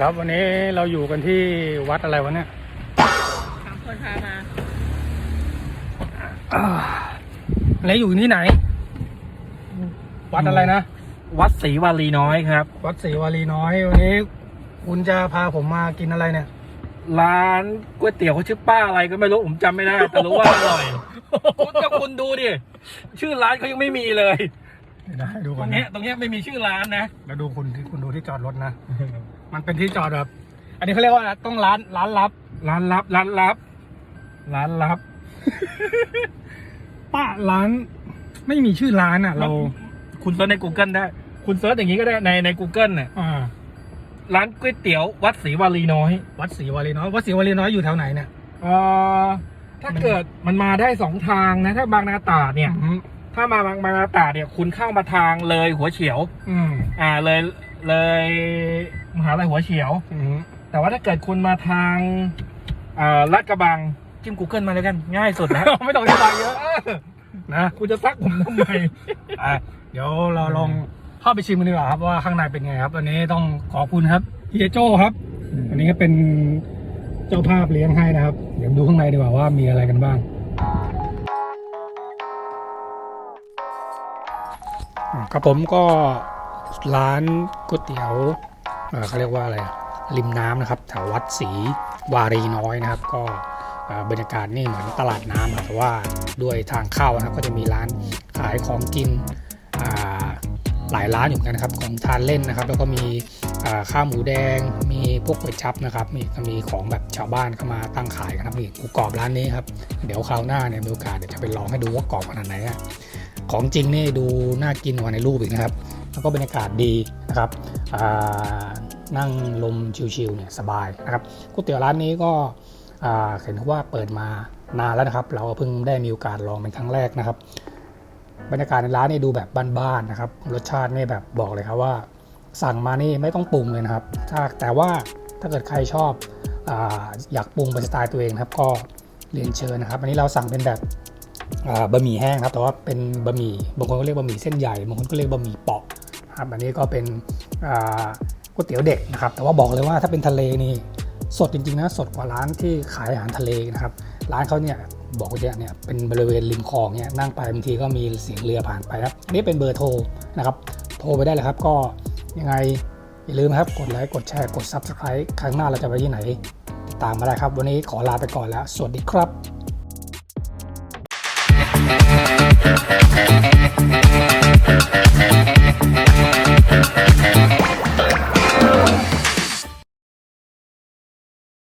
ครับวันนี้เราอยู่กันที่วัดอะไรวะเนี่ยสามคนพามาอ่าแล้วอยู่ที่ไหน วัดอะไรนะ วัดศรีวารีน้อยครับ วัดศรีวารีน้อย วันนี้ คุณจะพาผมมากินอะไรเนี่ย ร้านก๋วยเตี๋ยวเขาชื่อป้าอะไรก็ไม่รู้ผมจำไม่ได้ แต่รู้ว่าอร่อยคุณก็คุณดูดิ ชื่อร้านเขายังไม่มีเลย เดี๋ยวนะให้ดูตก่รอนงนะเนี้ยตรงเนี้ยไม่มีชื่อร้านนะ แล้วดูคุณที่คุณดูที่จอดรถนะ มันเป็นที่จอดแบบอันนี้เขาเรียกว่าต้องร้านร้านลับ ร้านลับ ร้านลับ ร้านลับ ป้าร้าน ไม่มีชื่อร้านอะ เราคุณเซิร์ชใน Google ได้ คุณเซิร์ชอย่างนี้ก็ได้ในใน Google เนี่ยอ่าร้านก๋วยเตี๋ยววัดศรีวารีน้อย วัดศรีวารีน้อยวัดศรีวารีน้อยอยู่แถวไหนเนี่ย เอ่อถ้าเกิดมันมาได้สองทางนะ ถ้าบางนาตราดเนี่ย อืม ถ้ามาบางบางนาตราดเนี่ยคุณเข้ามาทางเลยหัวเฉียว อืมอ่าเลยเลยมหาลัยหัวเฉียว อืมแต่ว่าถ้าเกิดคุณมาทางอ่าลาดกระบังจิ้ม Google มาแล้วกัน ง่ายสุดแล้ว ไม่ต้องอธิบายเยอะ นะคุณจะซักผมทำไมอะเดี๋ยวเราลองเข้าไปชิมกันดีกว่าครับว่าข้างในเป็นไงครับวันนี้ต้องขอบคุณครับเฮียโจ้ครับ อันนี้ก็เป็นเจ้าภาพเลี้ยงให้นะครับ เดี๋ยวดูข้างในดีกว่าว่ามีอะไรกันบ้าง ครับผมก็ร้านก๋วยเตี๋ยวเขาเรียกว่าอะไรริมน้ำนะครับแถววัดศรีวารีน้อยนะครับ ก็บรรยากาศนี่เหมือนตลาดน้ำแต่ว่าด้วยทางเข้านะครับก็จะมีร้านขายของกินหลายร้านอยู่กันนะครับของทานเล่นนะครับ แล้วก็มีข้าวหมูแดง มีพวกก๋วยจับนะครับมีมีของแบบชาวบ้านเข้ามาตั้งขายกันครับนี่หมูกรอบร้านนี้ครับเดี๋ยวคราวหน้าเนี่ยมีโอกาสเดี๋ยวจะไปลองให้ดูว่ากรอบขนาดไหนอะ ของจริงนี่ดูน่ากินกว่าในรูปอีกนะครับ แล้วก็บรรยากาศดีนะครับนั่งลมชิลๆเนี่ยสบายนะครับก๋วยเตี๋ยวร้านนี้ก็เห็นว่าเปิดมานานแล้วนะครับ เราเพิ่งได้มีโอกาสลองเป็นครั้งแรกนะครับ บรรยากาศในร้านนี่ดูแบบบ้านๆนะครับ รสชาตินี่แบบบอกเลยครับว่า สั่งมานี่ไม่ต้องปรุงเลยนะครับถ้าแต่ว่าถ้าเกิดใครชอบออยากปรุงเป็นสไตล์ตัวเองครับ ก็เรียนเชิญนะครับ อันนี้เราสั่งเป็นแบบ บะหมี่แห้งครับ แต่ว่าเป็นบะหมี่บางคนก็เรียกบะหมี่เส้นใหญ่บางคนก็เรียกบะหมี่เปาะครับอันนี้ก็เป็นก๋วยเตี๋ยวเด็กนะครับ แต่ว่าบอกเลยว่าถ้าเป็นทะเลนี่สดจริงๆนะสดกว่าร้านที่ขายอาหารทะเลนะครับ ร้านเขาเนี่ยบอกว่าเนี่ยเป็นบริเวณริมคลองเนี่ยนั่งไปบางทีก็มีเสียงเรือผ่านไปครับนี่เป็นเบอร์โทรนะครับ โทรไปได้เลยครับก็ยังไงอย่าลืมครับกดไลค์กดแชร์กด Subscribe ครั้งหน้าเราจะไปที่ไหน ติดตามมาได้ครับ วันนี้ขอลาไปก่อนแล้ว สวัสดีครับ Thank you.